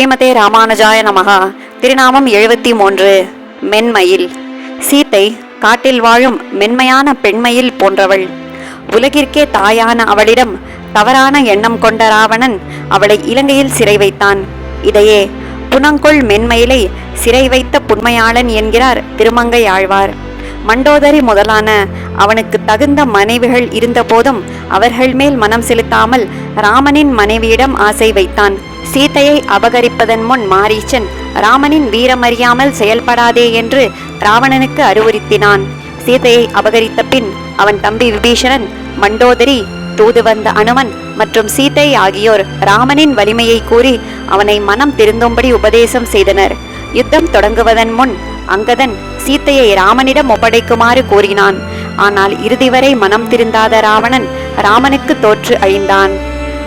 ஸ்ரீமதே ராமானுஜாய நமகா திருநாமம் எழுபத்தி மூன்று மென்மயில். சீத்தை காட்டில் வாழும் மென்மையான பெண்மயில் போன்றவள். உலகிற்கே தாயான அவளிடம் தவறான எண்ணம் கொண்ட ராவணன் அவளை இலங்கையில் சிறை வைத்தான். இதையே புனங்கொள் மென்மயிலை சிறை வைத்த புன்மையாளன் என்கிறார் திருமங்கை ஆழ்வார். மண்டோதரி முதலான அவனுக்கு தகுந்த மனைவிகள் இருந்தபோதும் அவர்கள் மேல் மனம் செலுத்தாமல் ராமனின் மனைவியிடம் ஆசை வைத்தான். சீதையை அபகரிப்பதன் முன் மாரீச்சன் ராமனின் வீரமறியாமல் செயல்படாதே என்று ராவணனுக்கு அறிவுறுத்தினான். சீதையை அபகரித்த பின் அவன் தம்பி விபீஷணன் மண்டோதரி தூது வந்த அனுமன் மற்றும் சீதை ஆகியோர் ராமனின் வலிமையை கூறி அவனை மனம் திருந்தும்படி உபதேசம் செய்தனர். யுத்தம் தொடங்குவதன் முன் அங்கதன் சீத்தையை ராமனிடம் ஒப்படைக்குமாறு கூறினான். ஆனால் இறுதி வரை மனம் திருந்தாத ராவணன் ராமனுக்கு தோற்று அழிந்தான்.